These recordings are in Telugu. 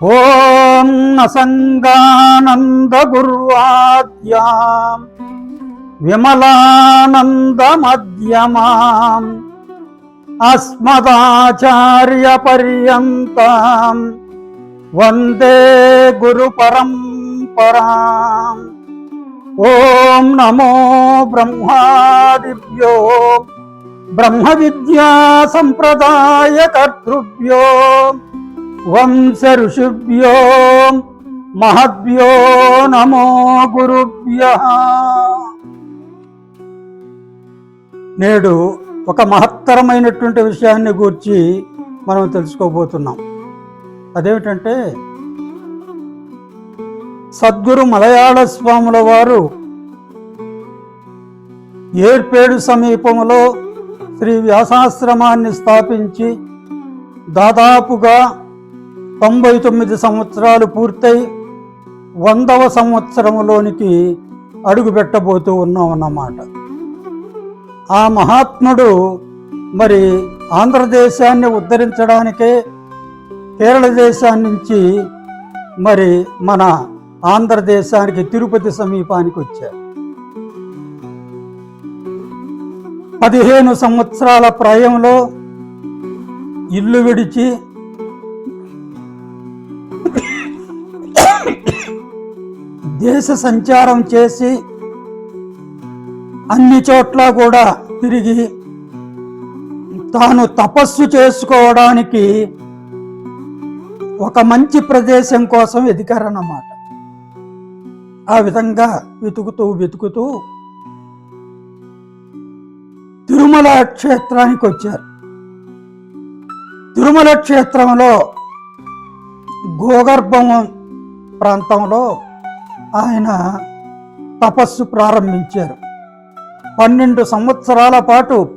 ఓం నసంగానందగుర్వాద్యాం విమలానందమధ్యమాం అస్మదాచార్యపర్యంతం వందే గురు పరంపరాం ఓం నమో బ్రహ్మాదిభ్యో వంశ ఋషుభ్యో మహద్భ్యో నమో గురుభ్య. నేడు ఒక మహత్తరమైనటువంటి విషయాన్ని గూర్చి మనం తెలుసుకోబోతున్నాం. అదేమిటంటే సద్గురు మలయాళ స్వాముల వారు ఏర్పేడు సమీపంలో శ్రీ వ్యాసాశ్రమాన్ని స్థాపించి దాదాపుగా తొంభై తొమ్మిది సంవత్సరాలు పూర్తయి వందవ సంవత్సరంలోనికి అడుగుపెట్టబోతూ ఉన్నాం అన్నమాట. ఆ మహాత్ముడు మరి ఆంధ్రదేశాన్ని ఉద్ధరించడానికే కేరళ దేశాన్ని నుంచి మరి మన ఆంధ్రదేశానికి తిరుపతి సమీపానికి వచ్చారు పదిహేను సంవత్సరాల ప్రాయంలో ఇల్లు విడిచి దేశ సంచారం చేసి అన్ని చోట్ల కూడా తిరిగి తాను తపస్సు చేసుకోవడానికి ఒక మంచి ప్రదేశం కోసం ఎదిగారన్నమాట ఆ విధంగా వెతుకుతూ వెతుకుతూ తిరుమల క్షేత్రానికి వచ్చారు. తిరుమల క్షేత్రంలో గోగర్భం ప్రాంతంలో ఆయన తపస్సు ప్రారంభించారు. పన్నెండు సంవత్సరాల పాటు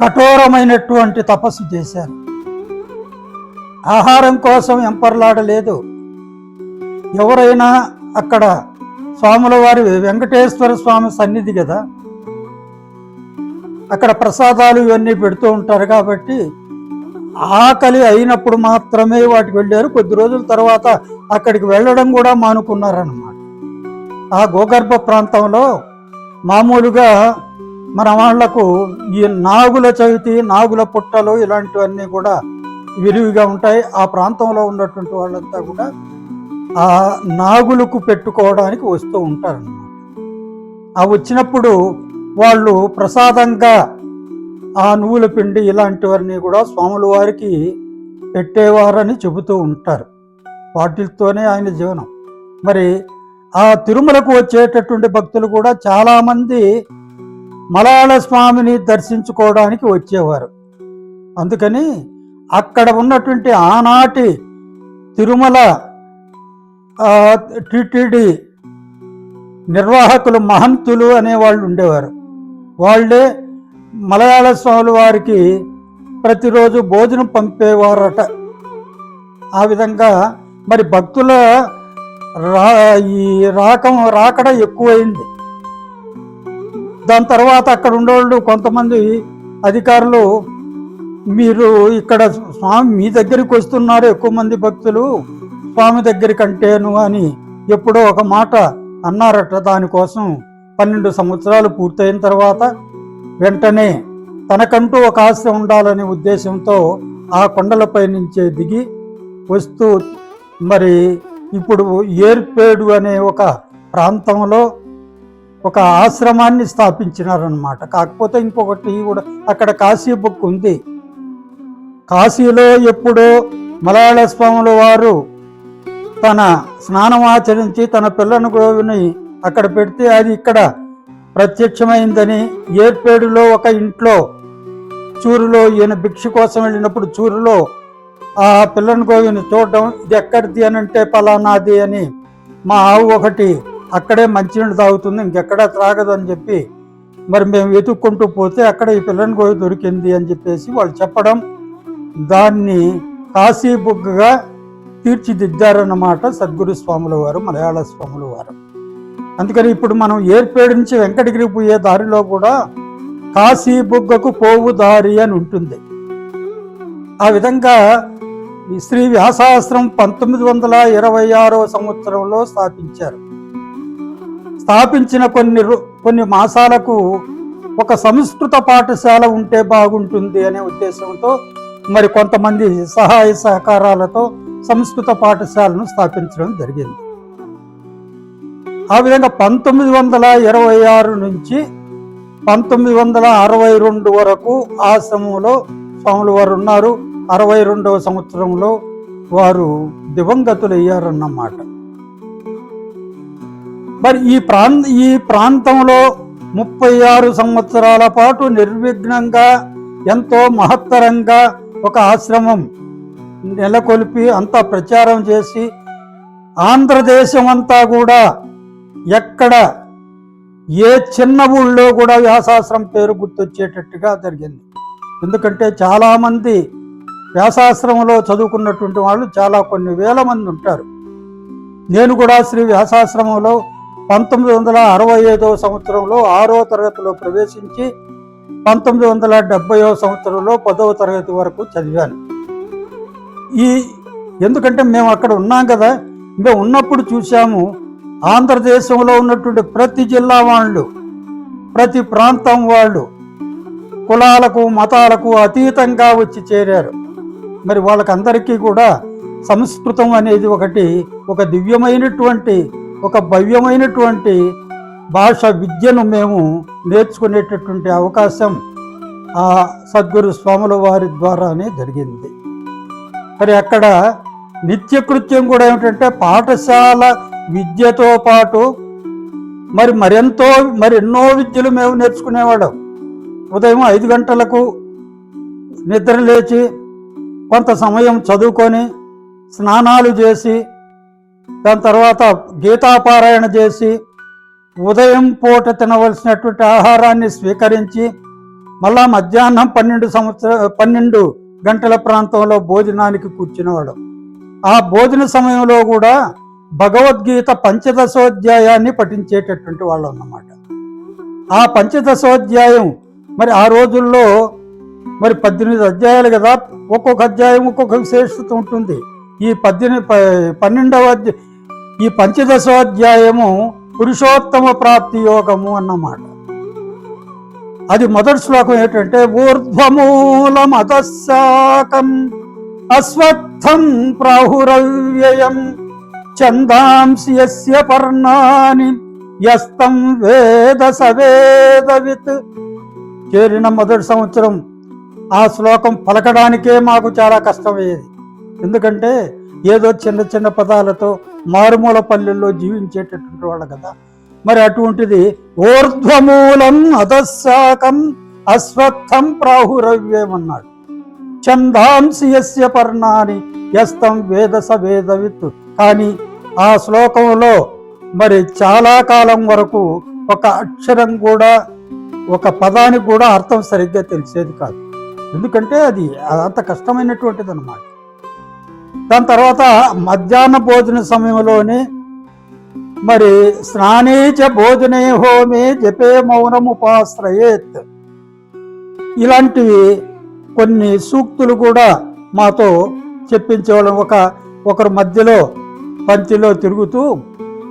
కఠోరమైనటువంటి తపస్సు చేశారు. ఆహారం కోసం ఎంపర్లాడలేదు. ఎవరైనా అక్కడ స్వాముల వారి వెంకటేశ్వర స్వామి సన్నిధి కదా అక్కడ ప్రసాదాలు ఇవన్నీ పెడుతూ ఉంటారు కాబట్టి ఆకలి అయినప్పుడు మాత్రమే వాటికి వెళ్ళారు. కొద్ది రోజుల తర్వాత అక్కడికి వెళ్ళడం కూడా మానుకున్నారన్నమాట. ఆ గోగర్భ ప్రాంతంలో మామూలుగా మన వాళ్ళకు ఈ నాగుల చవితి నాగుల పుట్టలు ఇలాంటివన్నీ కూడా విరివిగా ఉంటాయి. ఆ ప్రాంతంలో ఉన్నటువంటి వాళ్ళంతా కూడా ఆ నాగులకు పెట్టుకోవడానికి వస్తూ ఉంటారన్నమాట. ఆ వచ్చినప్పుడు వాళ్ళు ప్రసాదంగా ఆ నువ్వుల పిండి ఇలాంటివన్నీ కూడా స్వాముల వారికి పెట్టేవారని చెబుతూ ఉంటారు. వాటితోనే ఆయన జీవనం. మరి ఆ తిరుమలకు వచ్చేటటువంటి భక్తులు కూడా చాలామంది మలయాళ స్వామిని దర్శించుకోవడానికి వచ్చేవారు. అందుకని అక్కడ ఉన్నటువంటి ఆనాటి తిరుమల టిటిడి నిర్వాహకులు మహంతులు అనేవాళ్ళు ఉండేవారు. వాళ్ళే మలయాళ స్వాముల వారికి ప్రతిరోజు భోజనం పంపేవారట. ఆ విధంగా మరి భక్తుల రా ఈ రాకం రాకడ ఎక్కువైంది. దాని తర్వాత అక్కడ ఉండేవాళ్ళు కొంతమంది అధికారులు మీరు ఇక్కడ స్వామి మీ దగ్గరికి వస్తున్నారు ఎక్కువ మంది భక్తులు స్వామి దగ్గరికంటేను అని ఎప్పుడో ఒక మాట అన్నారట. దానికోసం పన్నెండు సంవత్సరాలు పూర్తయిన తర్వాత వెంటనే తనకంటూ ఒక ఆశ ఉండాలనే ఉద్దేశంతో ఆ కొండలపై నుంచే దిగి వస్తూ మరి ఇప్పుడు ఏర్పేడు అనే ఒక ప్రాంతంలో ఒక ఆశ్రమాన్ని స్థాపించినారనమాట కాకపోతే ఇంకొకటి కూడా అక్కడ కాశీ బుక్ ఉంది. కాశీలో ఎప్పుడో మలయాళ స్వాముల వారు తన స్నానం ఆచరించి తన పిల్లను గోవిని అక్కడ పెడితే అది ఇక్కడ ప్రత్యక్షమైందని ఏర్పేడులో ఒక ఇంట్లో చూరులో ఈయన భిక్ష కోసం వెళ్ళినప్పుడు చూరులో ఆ పిల్లని గోవిని చూడడం ఇది ఎక్కడిది అని అంటే పలానాది అని మా ఆవు ఒకటి అక్కడే మంచినీళ్ళు తాగుతుంది ఇంకెక్కడా త్రాగదు అని చెప్పి మరి మేము వెతుక్కుంటూ పోతే అక్కడ ఈ పిల్లని గోవి దొరికింది అని చెప్పేసి వాళ్ళు చెప్పడం దాన్ని కాశీ బుగ్గగా తీర్చిదిద్దారన్నమాట సద్గురు స్వాముల వారు మలయాళ స్వాముల వారు. అందుకని ఇప్పుడు మనం ఏర్పేడు నుంచి వెంకటగిరి పోయే దారిలో కూడా కాశీ బుగ్గకు పోవు దారి అని ఉంటుంది. ఆ విధంగా ఈ శ్రీ వ్యాసాశ్రం పంతొమ్మిది వందల ఇరవై ఆరో సంవత్సరంలో స్థాపించారు. స్థాపించిన కొన్ని కొన్ని మాసాలకు ఒక సంస్కృత పాఠశాల ఉంటే బాగుంటుంది అనే ఉద్దేశంతో మరి కొంతమంది సహాయ సహకారాలతో సంస్కృత పాఠశాలను స్థాపించడం జరిగింది. ఆ విధంగా పంతొమ్మిది వందల ఇరవై ఆరు నుంచి పంతొమ్మిది వందల అరవై రెండు వరకు ఆశ్రమంలో స్వాములు వారు ఉన్నారు. అరవై రెండవ సంవత్సరంలో వారు దివంగతులయ్యారన్నమాట. మరి ఈ ప్రాంత ఈ ప్రాంతంలో ముప్పై ఆరు సంవత్సరాల పాటు నిర్విఘ్నంగా ఎంతో మహత్తరంగా ఒక ఆశ్రమం నెలకొల్పి అంతా ప్రచారం చేసి ఆంధ్రదేశం అంతా కూడా ఎక్కడ ఏ చిన్న ఊళ్ళో కూడా వ్యాసాశ్రం పేరు గుర్తొచ్చేటట్టుగా జరిగింది. ఎందుకంటే చాలామంది వ్యాసాశ్రమంలో చదువుకున్నటువంటి వాళ్ళు చాలా కొన్ని వేల మంది ఉంటారు. నేను కూడా శ్రీ వ్యాసాశ్రమంలో పంతొమ్మిది వందల అరవై ఐదవ సంవత్సరంలో ఆరో తరగతిలో ప్రవేశించి పంతొమ్మిది వందల డెబ్బైవ సంవత్సరంలో పదవ తరగతి వరకు చదివాను. ఈ ఎందుకంటే మేము అక్కడ ఉన్నాం కదా మేము ఉన్నప్పుడు చూసాము ఆంధ్రదేశంలో ఉన్నటువంటి ప్రతి జిల్లా వాళ్ళు ప్రతి ప్రాంతం వాళ్ళు కులాలకు మతాలకు అతీతంగా వచ్చి చేరారు. మరి వాళ్ళకందరికీ కూడా సంస్కృతం అనేది ఒకటి ఒక దివ్యమైనటువంటి ఒక భవ్యమైనటువంటి భాష విద్యను మేము నేర్చుకునేటటువంటి అవకాశం ఆ సద్గురు స్వాముల వారి ద్వారానే జరిగింది. మరి అక్కడ నిత్యకృత్యం కూడా ఏమిటంటే పాఠశాల విద్యతో పాటు మరి మరెంతో మరి ఎన్నో విద్యలు మేము నేర్చుకునేవాళ్ళం. ఉదయం ఐదు గంటలకు నిద్ర లేచి కొంత సమయం చదువుకొని స్నానాలు చేసి దాని తర్వాత గీతాపారాయణ చేసి ఉదయం పూట తినవలసినటువంటి ఆహారాన్ని స్వీకరించి మళ్ళా మధ్యాహ్నం పన్నెండు సంవత్సర పన్నెండు గంటల ప్రాంతంలో భోజనానికి కూర్చునేవాడు ఆ భోజన సమయంలో కూడా భగవద్గీత పంచదశోధ్యాయాన్ని పఠించేటటువంటి వాళ్ళు అన్నమాట. ఆ పంచదశోధ్యాయం మరి ఆ రోజుల్లో మరి పద్దెనిమిది అధ్యాయాలు కదా ఒక్కొక్క అధ్యాయం ఒక్కొక్క విశేషత ఉంటుంది. ఈ పద్దెనిమిది ప- పన్నెండవ ఈ పంచదశోధ్యాయము పురుషోత్తమ ప్రాప్తి యోగము అన్నమాట. అది మొదటి శ్లోకం ఏంటంటే ఊర్ధ్వమూల మతశాకం అస్వత్థం ప్రాహురవ్యయం. ఛందాంసి యస్య పర్ణాని యస్తం వేద సవేదవిత్. చేరిన మొదటి సంవత్సరం ఆ శ్లోకం పలకడానికే మాకు చాలా కష్టమయ్యేది. ఎందుకంటే ఏదో చిన్న చిన్న పదాలతో మారుమూల పల్లెల్లో జీవించేటటువంటి వాళ్ళు కదా. మరి అటువంటిది ఊర్ధ్వమూలం అధశాకం అశ్వత్థం ప్రాహురవ్యమన్నాడు. ఛందాంసి యస్య పర్ణాని యస్తం వేద సవేదవిత్. కానీ ఆ శ్లోకంలో మరి చాలా కాలం వరకు ఒక అక్షరం కూడా ఒక పదానికి కూడా అర్థం సరిగ్గా తెలిసేది కాదు. ఎందుకంటే అది అంత కష్టమైనటువంటిది అనమాట దాని తర్వాత మధ్యాహ్న భోజన సమయంలోనే మరి స్నానే చ భోజనే హోమే జపే మౌనముపాశ్రయేత్ ఇలాంటివి కొన్ని సూక్తులు కూడా మాతో చెప్పించేవాళ్ళం. ఒక ఒకరు మధ్యలో పంక్తిలో తిరుగుతూ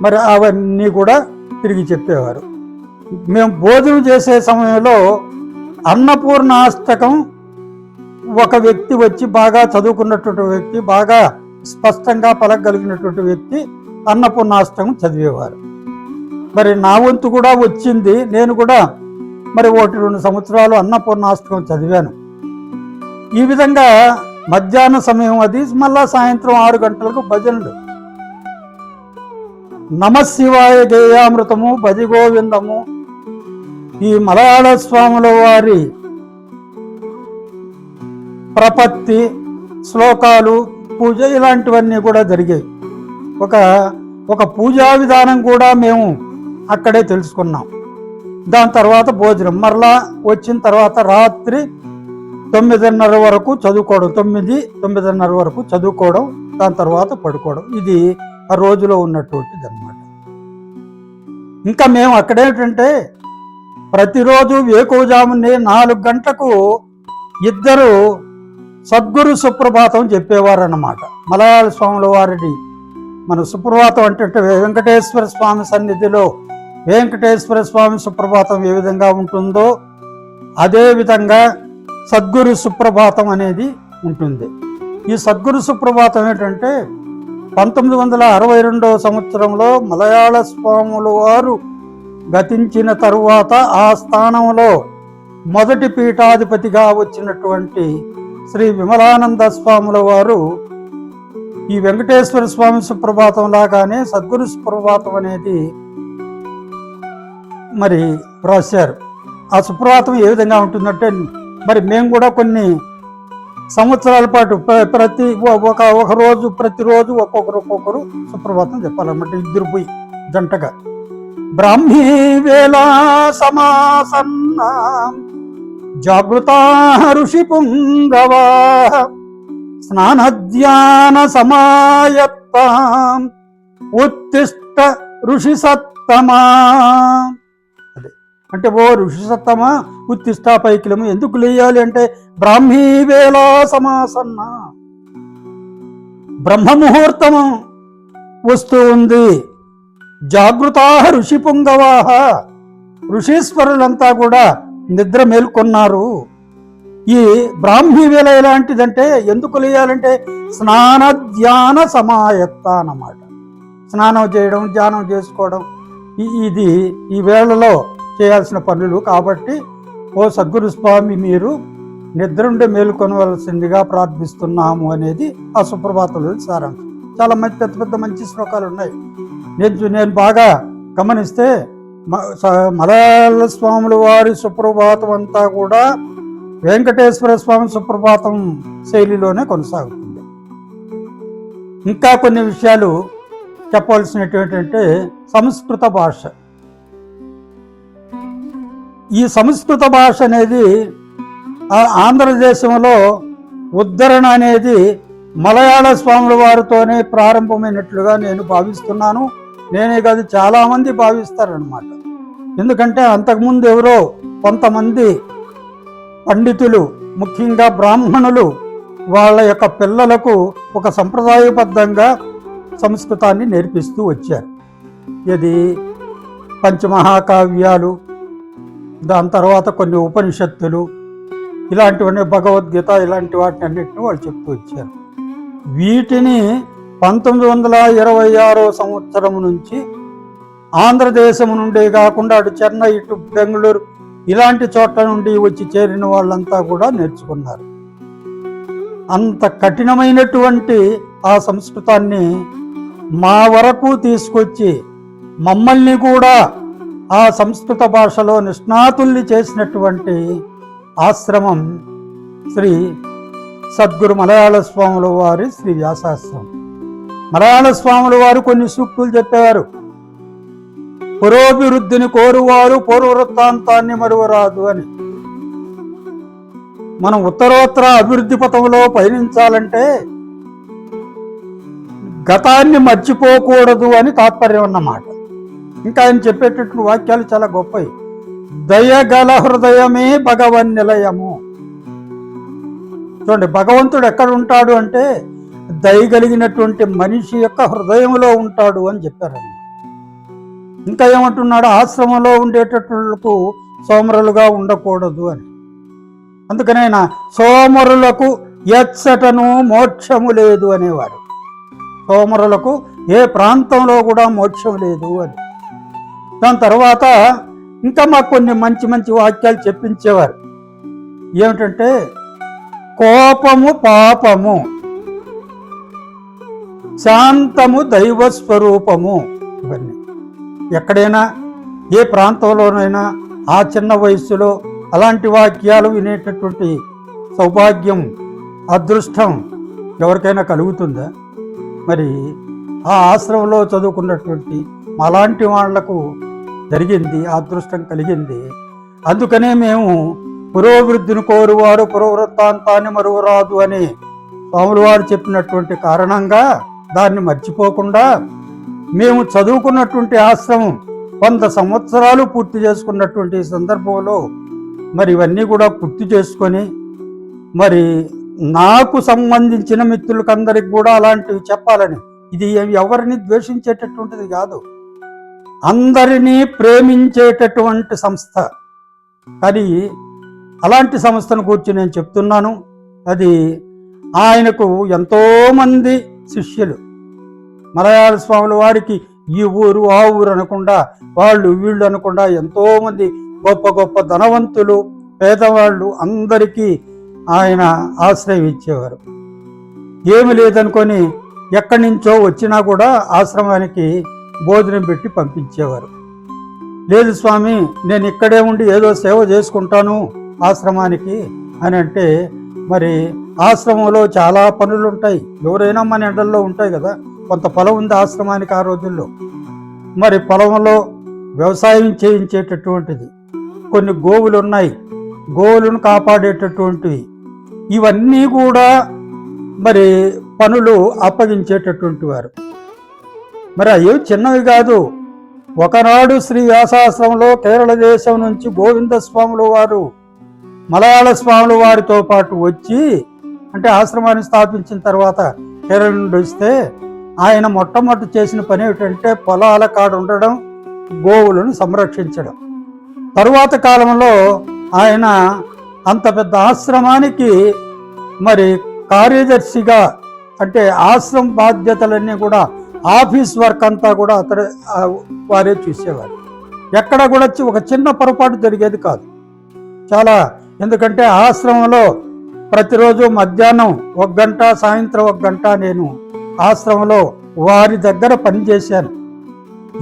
మరి అవన్నీ కూడా తిరిగి చెప్పేవారు. మేము భోజనం చేసే సమయంలో అన్నపూర్ణాష్టకం ఒక వ్యక్తి వచ్చి బాగా చదువుకున్నటువంటి వ్యక్తి బాగా స్పష్టంగా పలకగలిగినటువంటి వ్యక్తి అన్నపూర్ణాష్టకం చదివేవారు. మరి నా వంతు కూడా వచ్చింది. నేను కూడా మరి ఒకటి రెండు సంవత్సరాలు అన్నపూర్ణాష్టకం చదివాను. ఈ విధంగా మధ్యాహ్న సమయం అది మళ్ళా సాయంత్రం ఆరు గంటలకు భజనలు. నమశివాయ గేయామృతము భజగోవిందము ఈ మలయాళ స్వాముల వారి ప్రపత్తి శ్లోకాలు పూజ ఇలాంటివన్నీ కూడా జరిగాయి. ఒక ఒక పూజా విధానం కూడా మేము అక్కడే తెలుసుకున్నాం. దాని తర్వాత భోజనం. మరలా వచ్చిన తర్వాత రాత్రి తొమ్మిదిన్నర వరకు చదువుకోవడం. తొమ్మిది తొమ్మిదిన్నర వరకు చదువుకోవడం దాని తర్వాత పడుకోవడం. ఇది ఆ రోజులో ఉన్నటువంటిది అనమాట ఇంకా మేము అక్కడేంటంటే ప్రతిరోజు వేకువజామునే నాలుగు గంటలకు ఇద్దరు సద్గురు సుప్రభాతం చెప్పేవారన్నమాట. మలయాళ స్వాముల వారిని మన సుప్రభాతం అంటే వెంకటేశ్వర స్వామి సన్నిధిలో వెంకటేశ్వర స్వామి సుప్రభాతం ఏ విధంగా ఉంటుందో అదే విధంగా సద్గురు సుప్రభాతం అనేది ఉంటుంది. ఈ సద్గురు సుప్రభాతం ఏంటంటే పంతొమ్మిది వందల అరవై రెండవ సంవత్సరంలో మలయాళ స్వాముల వారు గతించిన తరువాత ఆ స్థానంలో మొదటి పీఠాధిపతిగా వచ్చినటువంటి శ్రీ విమలానంద స్వాముల వారు ఈ వెంకటేశ్వర స్వామి సుప్రభాతం లాగానే సద్గురు సుప్రభాతం అనేది మరి రాశారు. ఆ సుప్రభాతం ఏ విధంగా ఉంటుందంటే మరి మేము కూడా కొన్ని సంవత్సరాల పాటు ప్ర- ప్రతి ఒక ఒక రోజు ప్రతిరోజు ఒక్కొక్కరు ఒక్కొక్కరు సుప్రభాతం చెప్పాలన్నమాట ఇద్దరు పోయి జంటగా. బ్రాహ్మీ వేళా సమాసన్న జాగృత ఋషి పుంగవా స్నానధ్యాన సమాయత్త ఉత్తిష్ట ఋషి సత్తమా అంటే ఓ ఋషి ఉత్తిష్టా ఉత్తిష్ట పైకిలము ఎందుకు లేయాలి అంటే బ్రాహ్మీ వేళా సమాసన్న. బ్రహ్మముహూర్తము వస్తూ ఉంది. జాగృతా ఋషి పుంగవాహ. ఋషీశ్వరులంతా కూడా నిద్ర మేల్కొన్నారు. ఈ బ్రాహ్మీ వేళ ఎలాంటిదంటే ఎందుకు లేయాలంటే స్నాన ధ్యాన సమాయత్త అన్నమాట స్నానం చేయడం ధ్యానం చేసుకోవడం ఇది ఈ వేళలో చేయాల్సిన పనులు. కాబట్టి ఓ సద్గురు స్వామి మీరు నిద్రుండి మేలుకొనవలసిందిగా ప్రార్థిస్తున్నాము అనేది ఆ సుప్రభాతంలోని సారాంశం. చాలా మంచి పెద్ద పెద్ద మంచి శ్లోకాలు ఉన్నాయి. నేను నేను బాగా గమనిస్తే మ- స- మలయాళ స్వాముల వారి సుప్రభాతం అంతా కూడా వెంకటేశ్వర స్వామి సుప్రభాతం శైలిలోనే కొనసాగుతుంది. ఇంకా కొన్ని విషయాలు చెప్పవలసినటువంటి సంస్కృత భాష. ఈ సంస్కృత భాష అనేది ఆంధ్రదేశంలో ఉద్ధరణ అనేది మలయాళ స్వాముల వారితోనే ప్రారంభమైనట్లుగా నేను భావిస్తున్నాను. నేనే కాదు చాలామంది భావిస్తారనమాట ఎందుకంటే అంతకుముందు ఎవరో కొంతమంది పండితులు ముఖ్యంగా బ్రాహ్మణులు వాళ్ళ యొక్క పిల్లలకు ఒక సంప్రదాయబద్ధంగా సంస్కృతాన్ని నేర్పిస్తూ వచ్చారు. ఇది పంచమహాకావ్యాలు దాని తర్వాత కొన్ని ఉపనిషత్తులు ఇలాంటివన్నీ భగవద్గీత ఇలాంటి వాటిని అన్నింటినీ వాళ్ళు చెప్తూ వచ్చారు. వీటిని పంతొమ్మిది వందల ఇరవై ఆరో సంవత్సరం నుంచి ఆంధ్రదేశం నుండే కాకుండా అటు చెన్నై ఇటు బెంగళూరు ఇలాంటి చోట్ల నుండి వచ్చి చేరిన వాళ్ళంతా కూడా నేర్చుకున్నారు. అంత కఠినమైనటువంటి ఆ సంస్కృతాన్ని మా వరకు తీసుకొచ్చి మమ్మల్ని కూడా ఆ సంస్కృత భాషలో నిష్ణాతుల్ని చేసినటువంటి ఆశ్రమం శ్రీ సద్గురు మలయాళ స్వాముల వారి శ్రీ వ్యాసాశ్రమం. మలయాళ స్వాముల వారు కొన్ని సూక్తులు చెప్పేవారు. పురోభివృద్ధిని కోరువారు పూర్వవృత్తాంతాన్ని మరువరాదు అని. మనం ఉత్తరోత్తర అభివృద్ధి పథంలో పయనించాలంటే గతాన్ని మర్చిపోకూడదు అని తాత్పర్యం అన్నమాట. ఇంకా ఆయన చెప్పేటట్లు వాక్యాలు చాలా గొప్పవి. దయగల హృదయమే భగవన్ నిలయము. చూడండి భగవంతుడు ఎక్కడ ఉంటాడు అంటే దయగలిగినటువంటి మనిషి యొక్క హృదయంలో ఉంటాడు అని చెప్పారన్నమాట. ఇంకా ఏమంటున్నాడు? ఆశ్రమంలో ఉండేటటువంటి సోమరులుగా ఉండకూడదు అని. అందుకనే ఆయన సోమరులకు ఎచ్చటను మోక్షము లేదు అనేవారు. సోమరులకు ఏ ప్రాంతంలో కూడా మోక్షం లేదు అని. దాని తర్వాత ఇంకా మాకు కొన్ని మంచి మంచి వాక్యాలు చెప్పించేవారు. ఏమిటంటే కోపము పాపము శాంతము దైవ స్వరూపము ఇవన్నీ. ఎక్కడైనా ఏ ప్రాంతంలోనైనా ఆ చిన్న వయస్సులో అలాంటి వాక్యాలు వినేటటువంటి సౌభాగ్యం అదృష్టం ఎవరికైనా కలుగుతుందా? మరి ఆ ఆశ్రమంలో చదువుకున్నటువంటి అలాంటి వాళ్ళకు జరిగింది అదృష్టం కలిగింది. అందుకనే మేము పురోభివృద్ధిని కోరువారు పురోవృత్తాంతాన్ని మరువరాదు అని స్వాములు వారు చెప్పినటువంటి కారణంగా దాన్ని మర్చిపోకుండా మేము చదువుకున్నటువంటి ఆశ్రమం వంద సంవత్సరాలు పూర్తి చేసుకున్నటువంటి సందర్భంలో మరి ఇవన్నీ కూడా పూర్తి చేసుకొని మరి నాకు సంబంధించిన మిత్రులకందరికి కూడా అలాంటివి చెప్పాలని. ఇది ఎవరిని ద్వేషించేటటువంటిది కాదు. అందరినీ ప్రేమించేటటువంటి సంస్థ. కానీ అలాంటి సంస్థను కూర్చి నేను చెప్తున్నాను. అది ఆయనకు ఎంతోమంది శిష్యులు. మలయాళ స్వాముల వారికి ఈ ఊరు ఆ ఊరు అనకుండా వాళ్ళు వీళ్ళు అనకుండా ఎంతోమంది గొప్ప గొప్ప ధనవంతులు పేదవాళ్ళు అందరికీ ఆయన ఆశ్రయం ఇచ్చేవారు. ఏమి లేదనుకొని ఎక్కడి నుంచో వచ్చినా కూడా ఆశ్రమానికి భోజనం పెట్టి పంపించేవారు. లేదు స్వామి నేను ఇక్కడే ఉండి ఏదో సేవ చేసుకుంటాను ఆశ్రమానికి అని అంటే మరి ఆశ్రమంలో చాలా పనులు ఉంటాయి ఎవరైనా మన ఎండల్లో ఉంటాయి కదా కొంత పొలం ఉంది ఆశ్రమానికి ఆ రోజుల్లో. మరి పొలంలో వ్యవసాయం చేయించేటటువంటిది. కొన్ని గోవులు ఉన్నాయి గోవులను కాపాడేటటువంటివి. ఇవన్నీ కూడా మరి పనులు అప్పగించేటటువంటి వారు. మరి అవి చిన్నవి కాదు. ఒకనాడు శ్రీ వ్యాసాశ్రమంలో కేరళ దేశం నుంచి గోవింద స్వాముల వారు మలయాళ స్వాముల వారితో పాటు వచ్చి అంటే ఆశ్రమాన్ని స్థాపించిన తర్వాత కేరళ నుండి వస్తే ఆయన మొట్టమొదటి చేసిన పని ఏమిటంటే పొలాల కాడ ఉండడం గోవులను సంరక్షించడం. తరువాత కాలంలో ఆయన అంత పెద్ద ఆశ్రమానికి మరి కార్యదర్శిగా అంటే ఆశ్రమ బాధ్యతలన్నీ కూడా ఆఫీస్ వర్క్ అంతా కూడా అతడు వారే చూసేవారు. ఎక్కడ కూడా ఒక చిన్న పొరపాటు జరిగేది కాదు. చాలా ఎందుకంటే ఆశ్రమంలో ప్రతిరోజు మధ్యాహ్నం ఒక గంట సాయంత్రం ఒక గంట నేను ఆశ్రమంలో వారి దగ్గర పనిచేశాను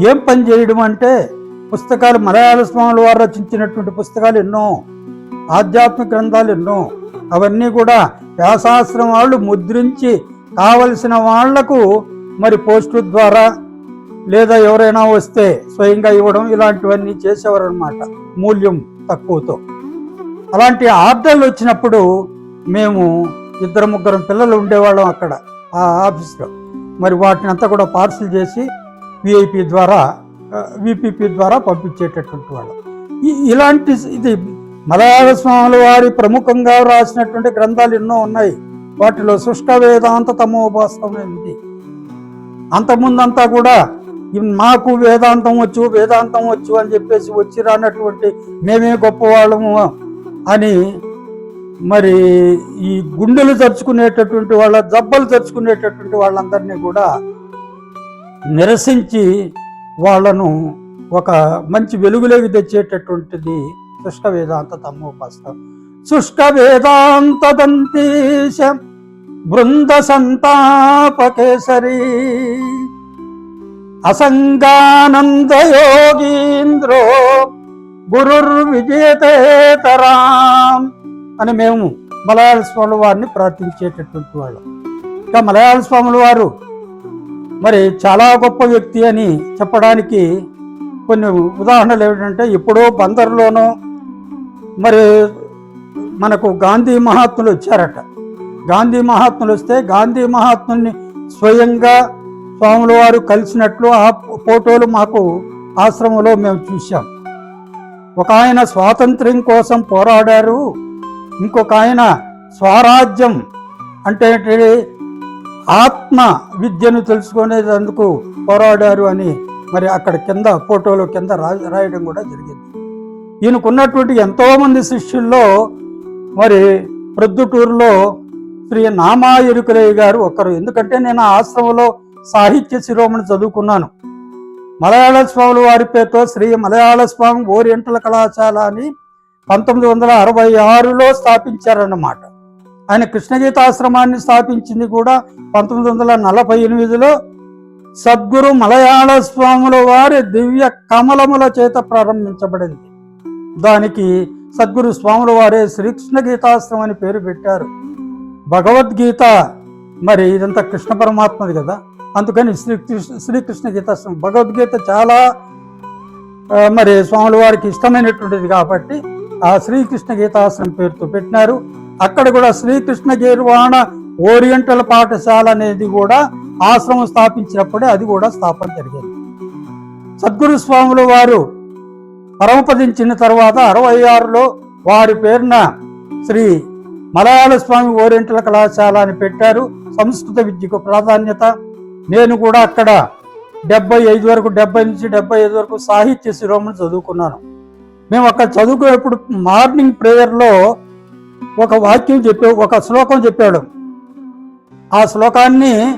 ఏం పని చేయడం అంటే పుస్తకాలు మలయాళ స్వాముల వారు రచించినటువంటి పుస్తకాలు ఎన్నో ఆధ్యాత్మిక గ్రంథాలు ఎన్నో అవన్నీ కూడా వ్యాసాశ్రమం వాళ్ళు ముద్రించి కావలసిన వాళ్ళకు మరి పోస్టు ద్వారా లేదా ఎవరైనా వస్తే స్వయంగా ఇవ్వడం ఇలాంటివన్నీ చేసేవారు అనమాట మూల్యం తక్కువతో. అలాంటి ఆర్డర్లు వచ్చినప్పుడు మేము ఇద్దరు ముగ్గురు పిల్లలు ఉండేవాళ్ళం అక్కడ ఆ ఆఫీస్లో. మరి వాటిని అంతా కూడా పార్సిల్ చేసి విఐపి ద్వారా విపిపి ద్వారా పంపించేటటువంటి వాళ్ళు. ఇలాంటి ఇది మలయాళ స్వాముల వారి ప్రముఖంగా రాసినటువంటి గ్రంథాలు ఎన్నో ఉన్నాయి. వాటిలో శుష్క వేదాంత తమోపాసం అంతకుముందంతా కూడా మాకు వేదాంతం వచ్చు వేదాంతం వచ్చు అని చెప్పేసి వచ్చి రానటువంటి మేమే గొప్పవాళ్ళము అని మరి ఈ గుండెలు జరుచుకునేటటువంటి వాళ్ళ జబ్బలు జరుచుకునేటటువంటి వాళ్ళందరినీ కూడా నిరసించి వాళ్ళను ఒక మంచి వెలుగులోకి తెచ్చేటటువంటిది శుష్క వేదాంత తమోపాస్తం శుష్క వేదాంత దంతేశం బృంద సంతాపకేసరి అసంగానందయోగీంద్రో గురుర్ అని మేము మలయాళ స్వాముల వారిని ప్రార్థించేటటువంటి వాళ్ళు. ఇంకా మలయాళ స్వాముల వారు మరి చాలా గొప్ప వ్యక్తి అని చెప్పడానికి కొన్ని ఉదాహరణలు ఏమిటంటే ఎప్పుడో బందర్లోనో మరి మనకు గాంధీ మహాత్ములు వచ్చారట. గాంధీ మహాత్ములు వస్తే గాంధీ మహాత్ముల్ని స్వయంగా స్వాముల వారు కలిసినట్లు ఆ ఫోటోలు మాకు ఆశ్రమంలో మేము చూసాం ఒక ఆయన స్వాతంత్ర్యం కోసం పోరాడారు. ఇంకొక ఆయన స్వరాజ్యం అంటే ఏంటి? ఆత్మ విద్యను తెలుసుకునేందుకు పోరాడారు అని మరి అక్కడ కింద ఫోటోలో కింద రా- రాయడం కూడా జరిగింది. ఈయనకున్నటువంటి ఎంతోమంది శిష్యుల్లో మరి ప్రొద్దుటూరులో శ్రీ నామా ఎరుకరయ్య గారు ఒకరు ఎందుకంటే నేను ఆశ్రమంలో సాహిత్య శిరోమణి చదువుకున్నాను. మలయాళ స్వాముల వారి పేరుతో శ్రీ మలయాళ స్వామి ఓరియంటల్ కళాశాల అని పంతొమ్మిది వందల అరవై ఆరులో స్థాపించారన్నమాట. ఆయన కృష్ణగీతాశ్రమాన్ని స్థాపించింది కూడా పంతొమ్మిది వందల నలభై ఎనిమిదిలో. సద్గురు మలయాళ స్వాముల వారి దివ్య కమలముల చేత ప్రారంభించబడింది. దానికి సద్గురు స్వాముల వారే శ్రీకృష్ణ గీతాశ్రమం అని పేరు పెట్టారు. భగవద్గీత మరి ఇదంతా కృష్ణ పరమాత్మది కదా. అందుకని శ్రీకృష్ణ శ్రీకృష్ణ గీతాశ్రమం. భగవద్గీత చాలా మరి స్వాముల వారికి ఇష్టమైనటువంటిది కాబట్టి ఆ శ్రీకృష్ణ గీతాశ్రమం పేరుతో పెట్టినారు. అక్కడ కూడా శ్రీకృష్ణ గీర్వాణ ఓరియంటల్ పాఠశాల అనేది కూడా ఆశ్రమం స్థాపించినప్పుడే అది కూడా స్థాపన జరిగింది. సద్గురు స్వాముల వారు పరమపదించిన తర్వాత అరవై ఆరులో వారి పేరున శ్రీ మలయాళ స్వామి ఓరియంటల్ కళాశాల అని పెట్టారు. సంస్కృత విద్యకు ప్రాధాన్యత. నేను కూడా అక్కడ డెబ్బై ఐదు వరకు డెబ్బై నుంచి డెబ్బై ఐదు వరకు సాహిత్య శిరోమణి చదువుకున్నాను. మేము అక్కడ చదువుకునేప్పుడు మార్నింగ్ ప్రేయర్లో ఒక వాక్యం చెప్పే ఒక శ్లోకం చెప్పాడు. ఆ శ్లోకాన్ని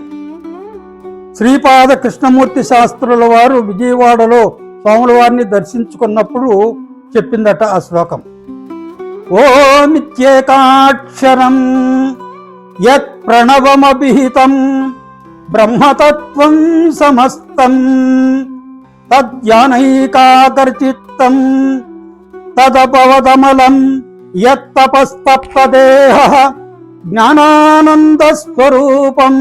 శ్రీపాద కృష్ణమూర్తి శాస్త్రుల వారు విజయవాడలో స్వాముల వారిని దర్శించుకున్నప్పుడు చెప్పిందట ఆ శ్లోకం. ఓమిత్యేకాక్షరం యత్ ప్రణవమభిహితం బ్రహ్మతత్వం సమస్తం తద్యానైకాకర్చిత్తం తదపవదమలం యత్తపస్తప్తదేహ జ్ఞానానందస్వరూపం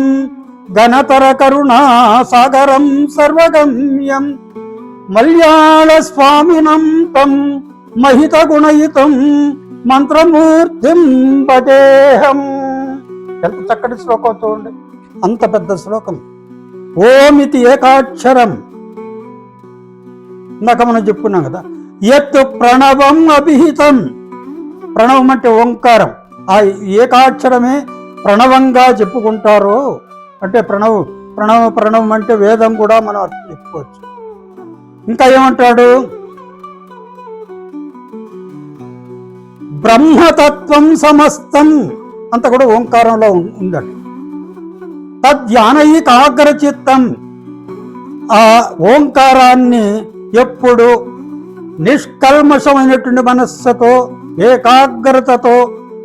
ఘనతర కరుణాసాగరం సర్వగమ్యం మలయాళస్వామినం తం మహితగుణయుతం మంత్రమూర్తిం పదేహం ఎంత చక్కటి శ్లోకం చూడండి. అంత పెద్ద శ్లోకం. ఓమితి ఏకాక్షరం. ఇందాక మనం చెప్పుకున్నాం కదా. ఎత్తు ప్రణవం అభిహితం. ప్రణవం అంటే ఓంకారం. ఆ ఏకాక్షరమే ప్రణవంగా చెప్పుకుంటారు అంటే ప్రణవ్ ప్రణవ ప్రణవం అంటే వేదం కూడా మనం అర్థం చెప్పుకోవచ్చు ఇంకా ఏమంటాడు? బ్రహ్మతత్వం సమస్తం అంత కూడా ఓంకారంలో ఉం- ఉందట తద్యానైకాగ్ర చిత్తం ఆ ఓంకారాన్ని ఎప్పుడు నిష్కల్మషమైనటువంటి మనస్సుతో ఏకాగ్రతతో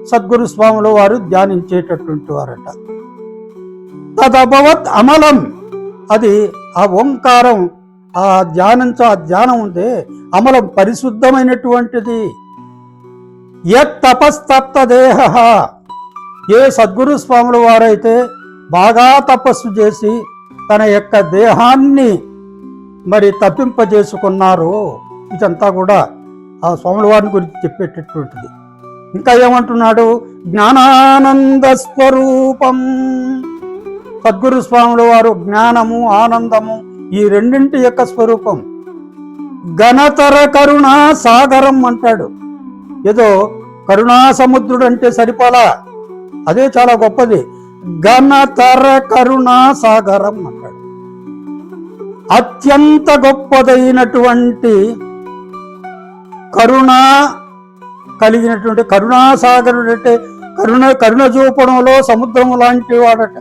సద్గురు స్వాములు వారు ధ్యానించేటటువంటి వారట. తదభవత్ అమలం. అది ఆ ఓంకారం ఆ ధ్యానంతో ఆ ధ్యానం ఉంది అమలం పరిశుద్ధమైనటువంటిది. యత్ తపస్తప్త దేహ. ఏ సద్గురు స్వాముల వారైతే బాగా తపస్సు చేసి తన యొక్క దేహాన్ని మరి తప్పింపజేసుకున్నారు ఇదంతా కూడా ఆ స్వాముల వారిని గురించి చెప్పేటటువంటిది. ఇంకా ఏమంటున్నాడు? జ్ఞానానంద స్వరూపం. సద్గురు స్వాముల వారు జ్ఞానము ఆనందము ఈ రెండింటి యొక్క స్వరూపం. ఘనతర కరుణా సాగరం అంటాడు. ఏదో కరుణాసముద్రుడు అంటే సరిపోలా? అదే చాలా గొప్పది. ఘనతర కరుణా సాగరం అంటాడు. అత్యంత గొప్పదైనటువంటి కరుణ కలిగినటువంటి కరుణాసాగరుడు అంటే కరుణ కరుణ చూపడంలో సముద్రం లాంటి వాడట.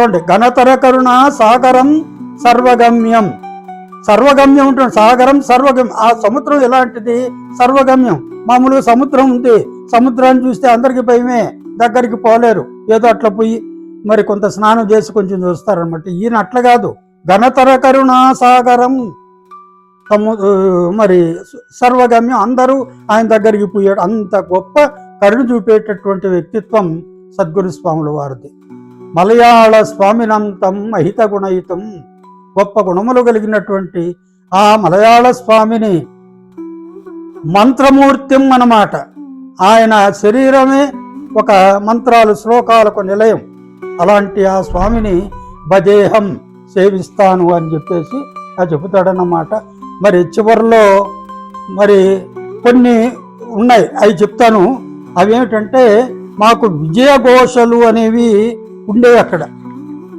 చూడండి ఘనతర కరుణ సాగరం సర్వగమ్యం. సర్వగమ్యం ఉంటుంది. సాగరం సర్వగమ్యం ఆ సముద్రం ఎలాంటిది? సర్వగమ్యం. మామూలుగా సముద్రం ఉంది. సముద్రాన్ని చూస్తే అందరికి భయమే. దగ్గరికి పోలేరు. ఏదో అట్లా పోయి మరి కొంత స్నానం చేసి కొంచెం చూస్తారనమాట ఈయన అట్లా కాదు. ఘనతర కరుణా సాగరం. మరి సర్వగమ్యం. అందరూ ఆయన దగ్గరికి పోయాడు. అంత గొప్ప కరుణ చూపేటటువంటి వ్యక్తిత్వం సద్గురు స్వాముల వారిది. మలయాళ స్వామినంతం మహిత గుణయుతం. గొప్ప గుణములు కలిగినటువంటి ఆ మలయాళ స్వామిని మంత్రమూర్తిం అన్నమాట. ఆయన శరీరమే ఒక మంత్రాలు శ్లోకాలకు నిలయం. అలాంటి ఆ స్వామిని భజేహం సేవిస్తాను అని చెప్పేసి ఆ చెబుతాడన్నమాట. మరి చివరిలో మరి కొన్ని ఉన్నాయి అవి చెప్తాను. అవేమిటంటే మాకు విజయఘోషలు అనేవి ఉండేవి అక్కడ.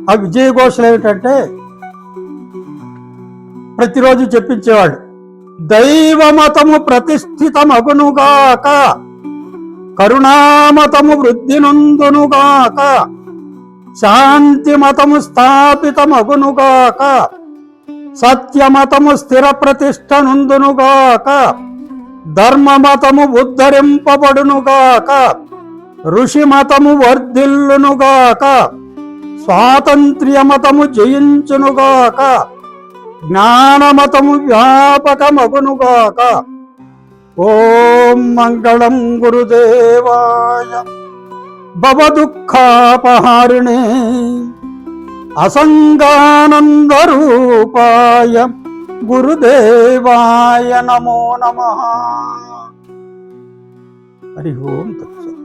ఆ విజయఘోషలు ఏమిటంటే ప్రతిరోజు చెప్పించేవాళ్ళు దైవమతము ప్రతిష్ఠితమగునుగాక కరుణామతము వృద్ధి నొందునుగాక శాంతి మతము స్థాపితమగునుగాక సత్యమతము స్థిర ప్రతిష్ట నుందునుగాక ధర్మమతము ఉద్ధరింపబడునుగాక ఋషి మతము వర్ధిల్లునుగాక స్వాతంత్ర్యమతము జయించునుగాక జ్ఞానమతము వ్యాపకమగునుగాక. ఓం మంగళం గురుదేవాయ. భవదుఃఖాపహారిణే. అసంగానందరూపాయ. గురుదేవాయ నమో నమ. హరి ఓం తత్సత్.